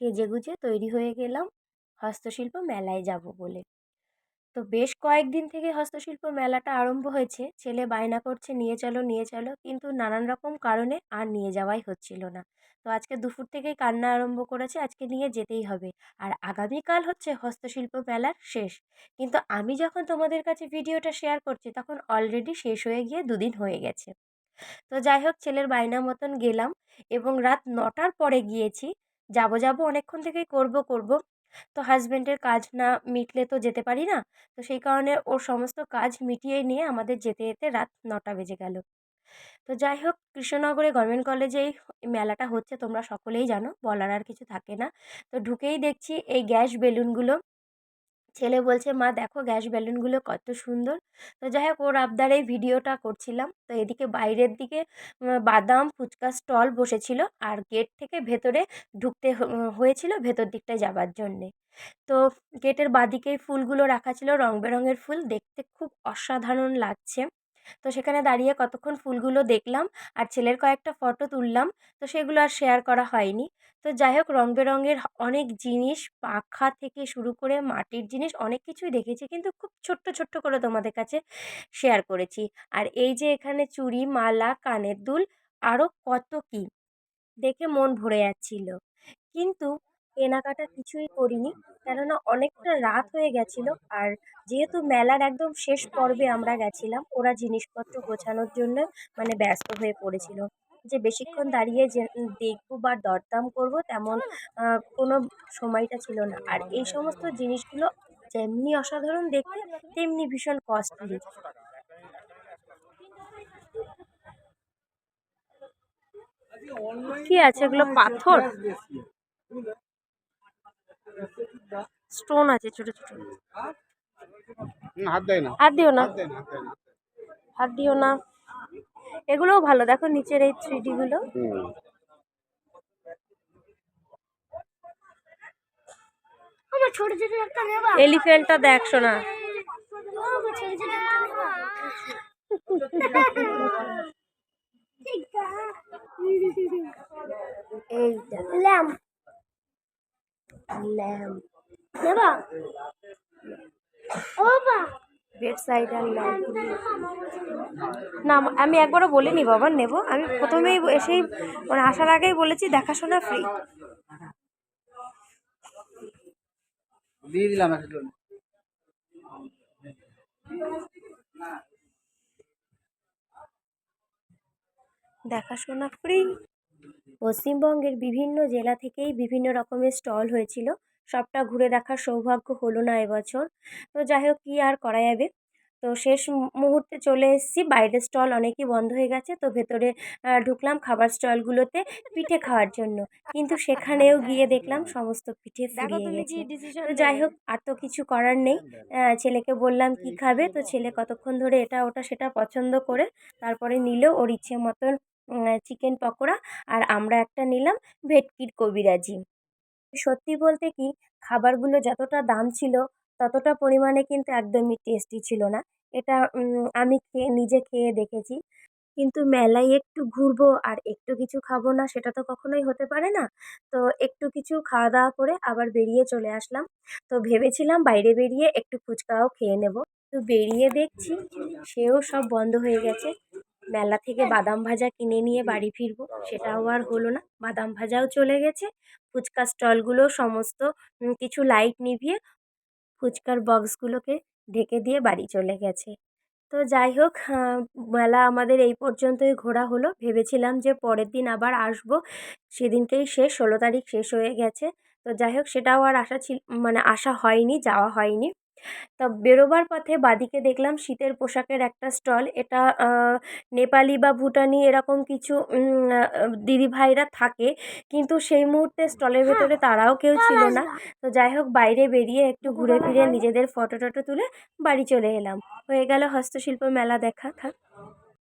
সেজে গুজে তৈরি হয়ে গেলাম হস্তশিল্প মেলায় যাব বলে। তো বেশ কয়েকদিন থেকে হস্তশিল্প মেলাটা আরম্ভ হয়েছে। ছেলে বায়না করছে, নিয়ে চলো নিয়ে চলো। কিন্তু নানান রকম কারণে আর নিয়ে যাওয়াই হচ্ছিল না। তো আজকে দুপুর থেকেই কান্না আরম্ভ করেছে, আজকে নিয়ে যেতেই হবে। আর আগামীকাল হচ্ছে হস্তশিল্প মেলার শেষ। কিন্তু আমি যখন তোমাদের কাছে ভিডিওটা শেয়ার করছি, তখন অলরেডি শেষ হয়ে গিয়ে দুদিন হয়ে গেছে। তো যাই হোক, ছেলের বায়না মতন গেলাম এবং রাত নটার পরে গিয়েছি। যাব যাব, অনেকক্ষণ থেকেই করব করব। তো হাজব্যান্ডের কাজ না মিটলে তো যেতে পারি না। তো সেই কারণে ওর সমস্ত কাজ মিটিয়ে নিয়ে আমাদের যেতে যেতে রাত নটা বেজে গেল। তো যাই হোক, কৃষ্ণনগরে গভর্নমেন্ট কলেজেই মেলাটা হচ্ছে, তোমরা সকলেই জানো, বলার আর কিছু থাকে না। তো ঢুকেই দেখছি এই গ্যাস বেলুনগুলো। ছেলে বলছে, মা, দেখো গ্যাস বেলুনগুলো কত সুন্দর। তো যাই হোক ওর আবদারে ভিডিওটা করছিলাম। তো এদিকে বাইরের দিকে বাদাম ফুচকা স্টল বসেছিল আর গেট থেকে ভেতরে ঢুকতে হয়েছিল ভেতর দিকটায় যাবার জন্যে। তো গেটের বাঁদিকেই ফুলগুলো রাখা ছিল, রং বেরঙের ফুল। দেখতে খুব অসাধারণ লাগছে। তো সেখানে দাঁড়িয়ে কতক্ষণ ফুলগুলো দেখলাম আর ছেলের কয়েকটা ফটো তুললাম, তো সেগুলো আর শেয়ার করা হয়নি। তো যাই হোক, রং বেরঙের অনেক জিনিস, পাখা থেকে শুরু করে মাটির জিনিস অনেক কিছুই দেখেছি কিন্তু খুব ছোট্ট ছোট্ট করে তোমাদের কাছে শেয়ার করেছি। আর এই যে এখানে চুড়ি, মালা, কানের দুল আরও কত কী দেখে মন ভরে যাচ্ছিল। কিন্তু কেনাকাটা কিছুই করিনি। কেননা অনেকটা রাত হয়ে গেছিল আর যেহেতু মেলার একদম শেষ পর্বে আমরা গেছিলাম, ওরা জিনিসপত্র গোছানোর জন্য মানে ব্যস্ত হয়ে পড়েছিল। যে বেশিক্ষণ দাঁড়িয়ে যে দেখব বা দরদাম করব তেমন কোনো সময়টা ছিল না। আর এই সমস্ত জিনিসগুলো যেমনি অসাধারণ দেখতে, তেমনি ভীষণ কস্টলি কি আছে এগুলো? পাথর? স্টোন আছে ছোট ছোট। হাত দিও না। হাত দিও না। এগুলোও ভালো দেখো নিচের এই থ্রি গুলো এলিফ্যান্টটা দেখ শোনা এইটা ল্যাম্প। ল্যাম্প। নেবা ও সাইড আর না আমি একবারও বলিনি বাবা নেব। আমি প্রথমেই এসেই মানে আসার আগেই বলেছি দেখাশোনা ফ্রি দিয়ে দিলাম দেখাশোনা ফ্রি পশ্চিমবঙ্গের বিভিন্ন জেলা থেকেই বিভিন্ন রকমের স্টল হয়েছিল। সবটা ঘুরে দেখার সৌভাগ্য হলো না এবছর। তো যাই হোক কী আর করা যাবে? তো শেষ মুহূর্তে চলে এসেছি। বাইরের স্টল অনেকই বন্ধ হয়ে গেছে। তো ভেতরে ঢুকলাম খাবার স্টলগুলোতে পিঠে খাওয়ার জন্য। কিন্তু সেখানেও গিয়ে দেখলাম সমস্ত পিঠে ফুরিয়ে গেছে। তো যাই হোক আর তো কিছু করার নেই। ছেলেকে বললাম কি খাবে? তো ছেলে কতক্ষণ ধরে এটা ওটা সেটা পছন্দ করে তারপরে নিল ওর ইচ্ছে মতন চিকেন পকোড়া। আর আমরা একটা নিলাম ভেটকির কবিরাজি। সত্যি বলতে কি, খাবারগুলো যতটা দাম ছিল, ততটা পরিমাণে কিন্তু একদমই টেস্টি ছিল না। এটা আমি খেয়ে, নিজে খেয়ে দেখেছি। কিন্তু মেলায় একটু ঘুরবো আর একটু কিছু খাব না, সেটা তো কখনোই হতে পারে না। তো একটু কিছু খাওয়া দাওয়া করে আবার বেরিয়ে চলে আসলাম। তো ভেবেছিলাম বাইরে বেরিয়ে একটু ফুচকাও খেয়ে নেব। তো বেরিয়ে দেখছি, সেও সব বন্ধ হয়ে গেছে। মেলা থেকে বাদাম ভাজা কিনে নিয়ে বাড়ি ফিরবো। সেটাও আর হলো না। বাদাম ভাজাও চলে গেছে। ফুচকা স্টলগুলো সমস্ত কিছু লাইট নিভিয়ে ফুচকার বক্সগুলোকে ঢেকে দিয়ে বাড়ি চলে গেছে। তো যাই হোক মেলা আমাদের এই পর্যন্তই ঘোরা হলো। ভেবেছিলাম যে পরের দিন আবার আসব। সেদিনকেই শেষ ষোলো তারিখ শেষ হয়ে গেছে। তো যাই হোক সেটাও আর আশা ছিল মানে আশা হয়নি যাওয়া হয়নি। তা বেরোবার পথে বাদিকে দেখলাম শীতের পোশাকের একটা স্টল। এটা নেপালি বা ভুটানি এরকম কিছু দিদিভাইরা থাকে। কিন্তু সেই মুহূর্তে স্টলের ভেতরে তারাও কেউ ছিল না। তো যাই হোক বাইরে বেরিয়ে একটু ঘুরে ফিরে নিজেদের ফটো টটো তুলে বাড়ি চলে এলাম। হয়ে গেল হস্তশিল্প মেলা দেখা থাক।